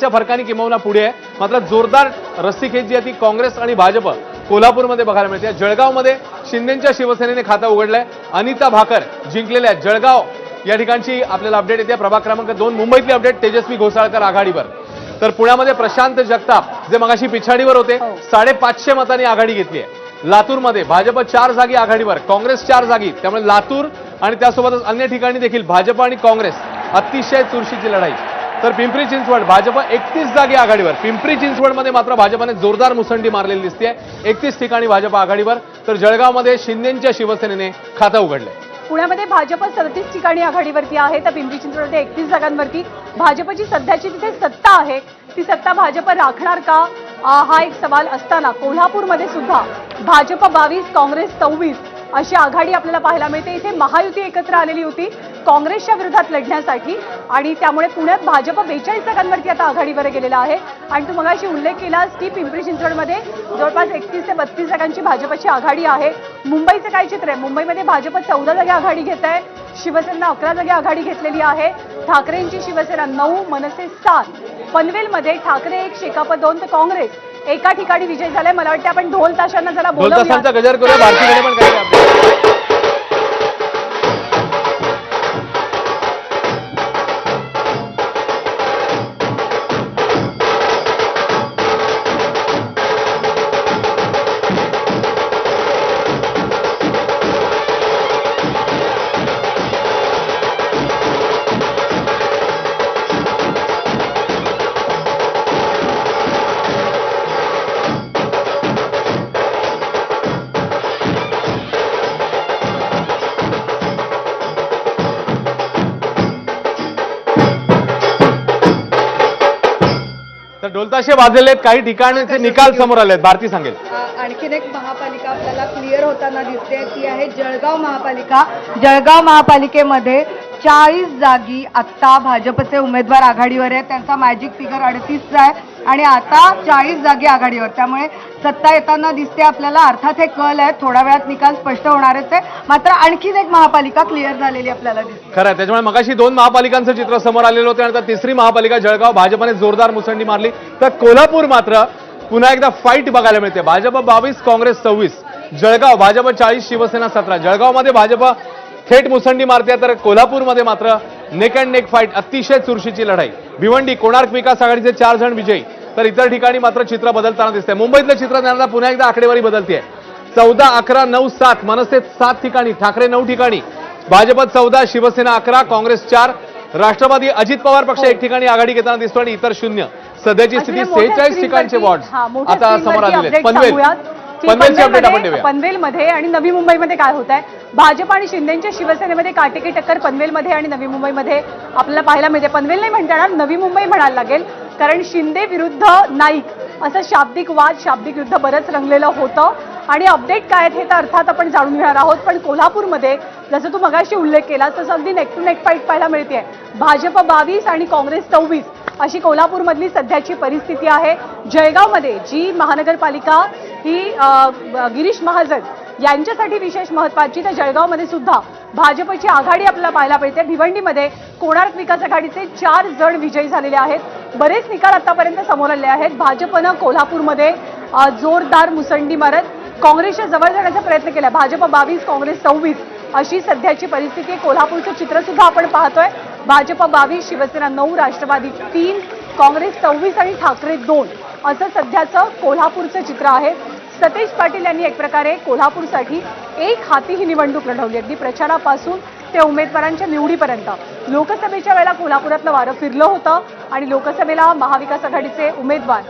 च्या फरकाने किंबहुना पुढे आहे. मात्र जोरदार रस्सीखेच जी आहे ती काँग्रेस आणि भाजप कोल्हापूरमध्ये बघायला मिळते. जळगावमध्ये शिंदेच्या शिवसेनेने खातं उघडलंय. अनिता भाकर जिंकलेल्या आहेत जळगाव. या ठिकाणची आपल्याला अपडेट येते. प्रभाग क्रमांक दोन मुंबईतली अपडेट तेजस्वी घोसाळकर आघाडीवर. तर पुण्यामध्ये प्रशांत जगताप जे मगाशी पिछाडीवर होते साडेपाचशे मतांनी आघाडी घेतली आहे. लातूरमध्ये भाजप चार जागी आघाडीवर काँग्रेस चार जागी. त्यामुळे लातूर आणि त्यासोबतच अन्य ठिकाणी देखील भाजप आणि काँग्रेस अतिशय चुरशीची लढाई. तर पिंपरी चिंचवड भाजप एकतीस जागी आघाडीवर. पिंपरी चिंचवडमध्ये मात्र भाजपने जोरदार मुसंडी मारलेली दिसते एकतीस ठिकाणी भाजप आघाडीवर. तर जळगावमध्ये शिंदेच्या शिवसेनेने खातं उघडलंय पुण्यामध्ये भाजप सदतीस ठिकाणी आघाडीवरती आहे तर पिंपरी चिंचवडमध्ये एकतीस जागांवरती. भाजपची सध्याची तिथे सत्ता आहे. ती सत्ता भाजप राखणार का? हा एक सवाल असताना कोल्हापूरमध्ये सुद्धा भाजप बावीस काँग्रेस सव्वीस अशी आघाडी आपल्याला पाहायला मिळते. इथे महायुती एकत्र आलेली होती. काँग्रेसच्या विरोधात लढण्यासाठी आणि त्यामुळे पुण्यात भाजप बेचाळीस जागांवरती आता आघाडीवर गेलेला आहे. आणि तू मगाशी उल्लेख केलास की पिंपरी चिंचवडमध्ये जवळपास एकतीस ते बत्तीस जागांची भाजपची आघाडी आहे. मुंबईचं काय चित्र आहे? मुंबईमध्ये भाजप चौदा जागी आघाडी घेत आहे. शिवसेना अकरा जागी आघाडी घेतलेली आहे. ठाकरेंची शिवसेना नऊ मनसे सात. पनवेलमध्ये ठाकरे एक शेकाप दोन तर काँग्रेस एका ठिकाणी विजय झालाय. मला वाटतं आपण ढोल ताशांना जरा बोलवूया तर ढोलताशे वाजलेले आहेत काही ठिकाणचे निकाल समोर आले आहेत भारती सांगेल. आणखीन एक महापालिका आपल्याला क्लिअर होताना दिसते ती आहे जळगाव महापालिका. जळगाव महापालिकेमध्ये चाळीस जागी आत्ता भाजपचे उमेदवार आघाडीवर आहेत. त्यांचा मॅजिक फिगर अडतीसचा आहे. आणि आता चाळीस जागी आघाडीवर. त्यामुळे सत्ता येताना दिसते आपल्याला. अर्थात हे कल आहे. थोड्या वेळात निकाल स्पष्ट होणारच आहे. मात्र आणखीन एक महापालिका क्लिअर झालेली आपल्याला दिसते. खरं त्याच्यामुळे मगाशी दोन महापालिकांचं चित्र समोर आलेलं होतं आणि आता तिसरी महापालिका जळगाव भाजपने जोरदार मुसंडी मारली. तर कोल्हापूर मात्र पुन्हा एकदा फाईट बघायला मिळते. भाजप बावीस काँग्रेस सव्वीस. जळगाव भाजप चाळीस शिवसेना सतरा. जळगावमध्ये भाजप थेट मुसंडी मारते तर कोल्हापूरमध्ये मात्र नेक अँड नेक फाईट अतिशय चुरशीची लढाई. भिवंडी कोणार्क विकास आघाडीचे चार जण विजयी. तर इतर ठिकाणी मात्र चित्र बदलताना दिसतंय. मुंबईतलं चित्र त्यांना पुन्हा एकदा आकडेवारी बदलते चौदा अकरा नऊ सात मनसे सात ठिकाणी ठाकरे नऊ ठिकाणी. भाजप चौदा शिवसेना अकरा काँग्रेस चार. राष्ट्रवादी अजित पवार पक्ष एक ठिकाणी आघाडी घेताना दिसतो आणि इतर शून्य. सध्याची स्थिती सेहेचाळीस ठिकाणचे वॉर्ड. हा, आता समोर आलेले पनवेल. पनवेलमध्ये पनवेलमध्ये आणि नवी मुंबईमध्ये काय होत आहे? भाजप आणि शिंदेच्या शिवसेनेमध्ये काटेकी टक्कर पनवेलमध्ये आणि नवी मुंबईमध्ये आपल्याला पाहायला मिळते. पनवेल नाही म्हणता येणार नवी मुंबई म्हणायला लागेल. कारण शिंदे विरुद्ध नाईक असं शाब्दिक वाद शाब्दिक युद्ध बरंच रंगलेलं होतं. आणि अपडेट काय आहेत हे तर अर्थात आपण जाणून घेणार आहोत. पण कोल्हापूरमध्ये जसं तू मगाशी उल्लेख केला तसं अगदी नेक टू नेक फाईट पाहायला मिळते भाजप बावीस आणि काँग्रेस सव्वीस अशी कोल्हापूरमधली सध्याची परिस्थिती आहे. जळगावमध्ये जी महानगरपालिका ही गिरीश महाजन यांच्यासाठी विशेष महत्वाची तर जळगावमध्ये सुद्धा भाजपची आघाडी आपल्याला पाहायला मिळते. भिवंडीमध्ये कोणार्क विकास आघाडीचे चार जण विजयी झालेले आहेत. बरेच निकाल आतापर्यंत समोर आले आहेत. भाजपनं कोल्हापूरमध्ये जोरदार मुसंडी मारत काँग्रेसच्या जवळ जाण्याचा प्रयत्न केला. भाजप बावीस काँग्रेस सव्वीस अशी सध्याची परिस्थिती आहे. कोल्हापूरचं चित्र सुद्धा आपण पाहतोय. भाजप बावीस शिवसेना नऊ राष्ट्रवादी तीन काँग्रेस सव्वीस आणि ठाकरे दोन. असं सध्याचं कोल्हापूरचं चित्र आहे. सतेज पाटील यांनी एक प्रकारे कोल्हापूरसाठी एक हाती ही निवडणूक लढवली. अगदी प्रचारापासून ते उमेदवारांच्या निवडीपर्यंत. लोकसभेच्या वेळेला कोल्हापुरातलं वारं फिरलं होतं आणि लोकसभेला महाविकास आघाडीचे उमेदवार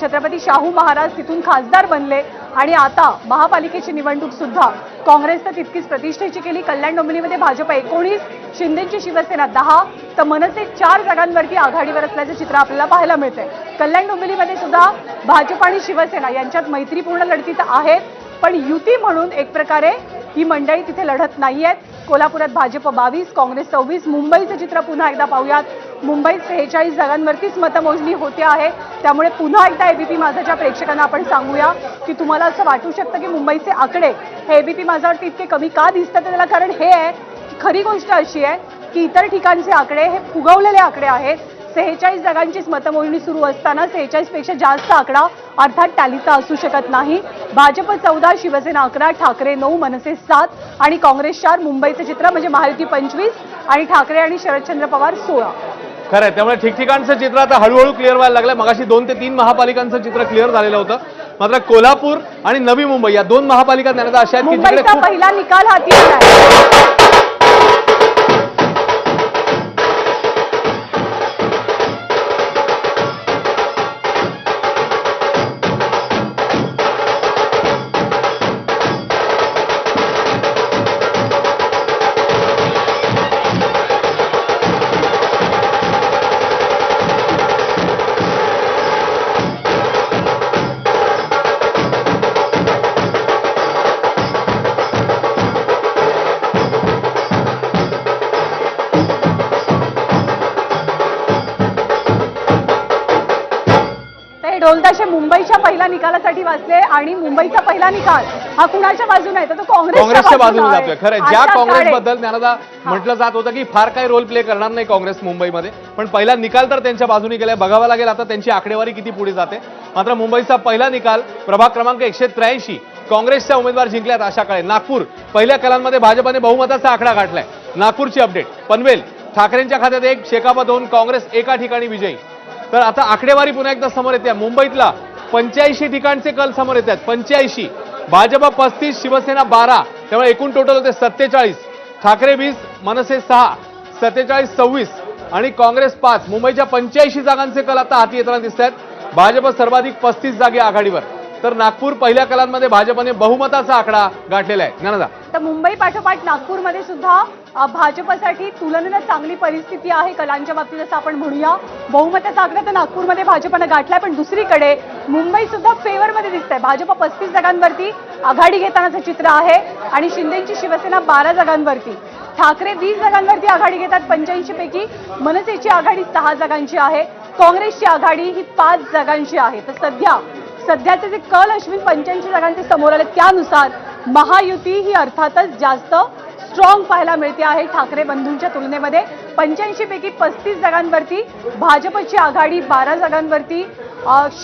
छत्रपती शाहू महाराज तिथून खासदार बनले. आणि आता महापालिकेची निवडणूक सुद्धा काँग्रेसनं तितकीच प्रतिष्ठेची केली. कल्याण डोंबिवलीमध्ये भाजप एकोणीस शिंदेची शिवसेना दहा. तर मनसे चार जागांवरती आघाडीवर असल्याचं चित्र आपल्याला पाहायला मिळतंय. कल्याण डोंबिवलीमध्ये सुद्धा भाजप आणि शिवसेना यांच्यात मैत्रीपूर्ण लढती तर आहेत. पण युती म्हणून एक प्रकारे ही मंडळी तिथे लढत नाही आहेत कोल्हापुरात भाजप बावीस काँग्रेस सव्वीस मुंबईचं चित्र पुन्हा एकदा पाहूयात. मुंबईत सेहेचाळीस जागांवरतीच मतमोजणी होते आहे. त्यामुळे पुन्हा एकदा एबीपी माझाच्या प्रेक्षकांना आपण सांगूया की तुम्हाला असं वाटू शकतं की मुंबईचे आकडे हे एबीपी माझावरती इतके कमी का दिसतात? त्याला कारण हे आहे की खरी गोष्ट अशी आहे की इतर ठिकाणचे आकडे हे फुगवलेले आकडे आहेत. सेहेचाळीस जागांचीच मतमोजणी सुरू असताना सेहेचाळीसपेक्षा जास्त आकडा अर्थात टॅलीचा असू शकत नाही. भाजप चौदा शिवसेना अकरा ठाकरे नऊ मनसे सात आणि काँग्रेस चार मुंबईचं चित्र म्हणजे महायुती पंचवीस आणि ठाकरे आणि शरदचंद्र पवार सोळा. खरं आहे त्यामुळे ठिकठिकाणचं चित्र आता हळूहळू क्लिअर व्हायला लागलं मगाशी दोन ते तीन महापालिकांचं चित्र क्लिअर झालेलं होतं. मात्र कोल्हापूर आणि नवी मुंबई या दोन महापालिका ज्ञानाचा अशा आहेत की जिकडे पहिला निकाल हाती हे ढोलताशे मुंबईच्या पहिल्या निकालासाठी वाचले आणि मुंबईचा पहिला निकाल हा कुणाच्या बाजूने आहे? तर तो काँग्रेसच्या बाजूने जातोय. खरं. ज्या काँग्रेसबद्दल ज्ञानादा म्हटलं जात होतं की फार काही रोल प्ले करणार नाही काँग्रेस मुंबईमध्ये. पण पहिला निकाल तर त्यांच्या बाजूने गेलाय. बघावा लागेल आता त्यांची आकडेवारी किती पुढे जाते. मात्र मुंबईचा पहिला निकाल प्रभाग क्रमांक एकशे त्र्याऐंशी काँग्रेसच्या उमेदवार जिंकल्यात आशा काळे. नागपूर पहिल्या कलांमध्ये भाजपने बहुमताचा आकडा गाठलाय. नागपूरची अपडेट पनवेल ठाकरेंच्या खात्यात एक शेकापा दोन काँग्रेस एका ठिकाणी विजयी. तर आता आकडेवारी पुन्हा एकदा समोर येते. मुंबईतला पंच्याऐंशी ठिकाणचे कल समोर येत आहेत पंच्याऐंशी. भाजप पस्तीस शिवसेना बारा. त्यामुळे एकूण टोटल होते सत्तेचाळीस. ठाकरे वीस मनसे सहा. सत्तेचाळीस सव्वीस. आणि काँग्रेस पाच. मुंबईच्या पंच्याऐंशी जागांचे कल आता हाती येताना दिसत आहेत भाजप सर्वाधिक पस्तीस जागे आघाडीवर. तर नागपूर पहिल्या कलांमध्ये भाजपने बहुमताचा आकडा गाठलेला आहे. ज्ञानदा. तर मुंबई पाठोपाठ नागपूरमध्ये सुद्धा भाजपसाठी तुलनेनं चांगली परिस्थिती आहे. कलांच्या बाबतीत असं आपण म्हणूया. बहुमताचा आकडा तर नागपूरमध्ये भाजपनं गाठलाय पण दुसरीकडे मुंबई सुद्धा फेवरमध्ये दिसत आहे भाजप पस्तीस जागांवरती आघाडी घेतानाचं चित्र आहे आणि शिंदेची शिवसेना बारा जागांवरती. ठाकरे वीस जागांवरती आघाडी घेतात पंच्याऐंशी पैकी मनसेची आघाडी सहा जागांची आहे. काँग्रेसची आघाडी ही पाच जागांची आहे. तर सध्या सध्याचे जे कल अश्विन पंच्याऐंशी जागांचे समोर आले त्यानुसार महायुती ही अर्थातच जास्त स्ट्रॉंग पाहायला मिळते आहे ठाकरे बंधूंच्या तुलनेमध्ये. पंच्याऐंशीपैकी पस्तीस जागांवरती भाजपची आघाडी बारा जागांवरती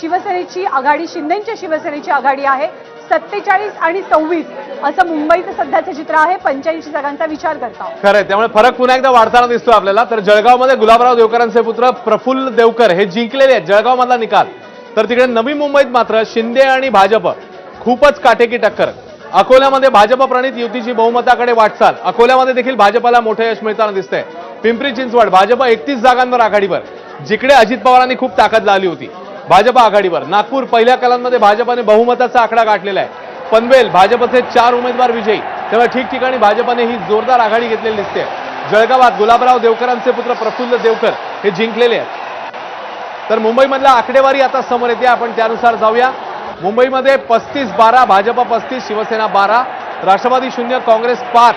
शिवसेनेची आघाडी शिंदेंच्या शिवसेनेची आघाडी आहे. सत्तेचाळीस आणि सव्वीस असं मुंबईचं सध्याचं चित्र आहे. पंच्याऐंशी जागांचा विचार करता. खरं त्यामुळे फरक पुन्हा एकदा वाढताना दिसतो आपल्याला. तर जळगावमध्ये गुलाबराव देवकरांचे पुत्र प्रफुल्ल देवकर हे जिंकलेले आहेत. जळगावमधला निकाल. तर तिकडे नवी मुंबईत मात्र शिंदे आणि भाजप खूपच काटेकी टक्कर. अकोल्यामध्ये भाजप प्रणित युतीची बहुमताकडे वाटचाल. अकोल्यामध्ये देखील भाजपला मोठं यश मिळताना दिसतंय. पिंपरी चिंचवड भाजप एकतीस जागांवर आघाडीवर. जिकडे अजित पवारांनी खूप ताकद लावली होती. भाजप आघाडीवर. नागपूर पहिल्या कलांमध्ये भाजपने बहुमताचा आकडा गाठलेला आहे. पनवेल भाजपचे चार उमेदवार विजयी. त्यामुळे ठिकठिकाणी भाजपने ही जोरदार आघाडी घेतलेली दिसते. जळगावात गुलाबराव देवकरांचे पुत्र प्रफुल्ल देवकर हे जिंकलेले आहेत. तर मुंबईमधल्या आकडेवारी आता समोर येते. आपण त्यानुसार जाऊया. मुंबईमध्ये पस्तीस बारा भाजपा पस्तीस शिवसेना बारा राष्ट्रवादी शून्य काँग्रेस पाच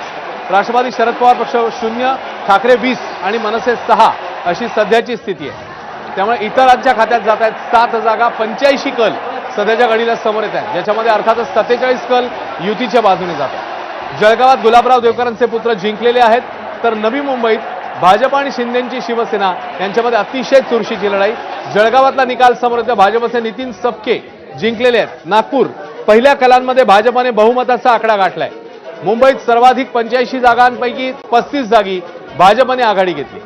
राष्ट्रवादी शरद पवार पक्ष शून्य ठाकरे वीस आणि मनसे सहा अशी सध्याची स्थिती आहे. त्यामुळे इतरांच्या खात्यात जात आहेत सात जागा पंच्याऐंशी कल सध्याच्या घडीला समोर येत आहेत. ज्याच्यामध्ये अर्थातच सत्तेचाळीस कल युतीच्या बाजूने जात आहेत. जळगावात गुलाबराव देवकरांचे पुत्र जिंकलेले आहेत तर नवी मुंबईत भाजप आणि शिंदेची शिवसेना यांच्यामध्ये अतिशय चुरशीची लढाई. जळगावातला निकाल समोर येतो भाजपचे नितीन सपके जिंकलेले आहेत. नागपूर पहिल्या कलांमध्ये भाजपाने बहुमताचा आकडा गाठलाय. मुंबईत सर्वाधिक पंच्याऐंशी जागांपैकी पस्तीस जागी भाजपने आघाडी घेतली.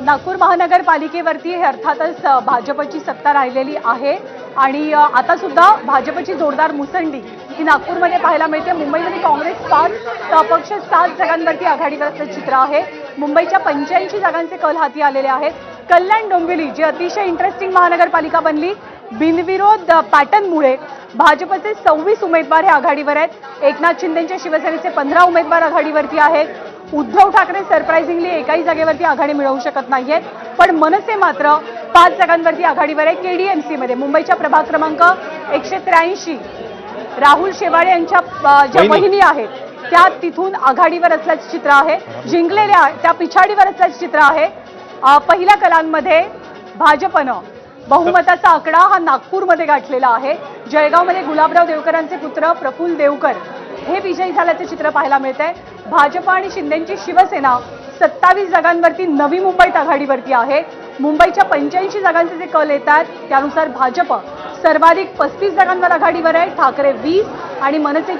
नागपूर महानगरपालिकेवरती हे अर्थातच भाजपची सत्ता राहिलेली आहे. आणि आता सुद्धा भाजपची जोरदार मुसंडी ही नागपूरमध्ये पाहायला मिळते. मुंबईमध्ये काँग्रेस पाच तर अपक्ष सात जागांवरती आघाडीवर असं चित्र आहे. मुंबईच्या पंच्याऐंशी जागांचे कल हाती आलेले आहेत. कल्याण डोंबिवली जी अतिशय इंटरेस्टिंग महानगरपालिका बनली बिनविरोध पॅटर्नमुळे भाजपचे सव्वीस उमेदवार हे आघाडीवर आहेत. एकनाथ शिंदेच्या शिवसेनेचे पंधरा उमेदवार आघाडीवरती आहेत. उद्धव ठाकरे सरप्राइझिंगली एकाही जागेवरती आघाडी मिळवू शकत नाहीयेत पण मनसे मात्र पाच जागांवरती आघाडीवर आहे. केडीएमसी मध्ये मुंबईच्या प्रभाग क्रमांक एकशे त्र्याऐंशी. राहुल शेवाळे यांच्या ज्या. बहिणी आहेत त्या तिथून आघाडीवर असल्याचे चित्र आहे. जिंकलेल्या त्या पिछाडीवर असल्याचे चित्र आहे. पहिल्या कलांमध्ये भाजपनं बहुमताचा आकडा हा नागपूरमध्ये गाठलेला आहे. जळगावमध्ये गुलाबराव देवकरांचे पुत्र प्रफुल्ल देवकर हे विजयी झाल्याचे चित्र पाहायला मिळत आहे भाजप आणि शिंदेची शिवसेना सत्तावीस जागांवरती नवी मुंबईत आघाडीवरती आहे. मुंबईच्या पंच्याऐंशी जागांचे जे कल येतात त्यानुसार भाजप सर्वाधिक पस्तीस जागांवर आघाडीवर आहे. ठाकरे वीस आणि मनसे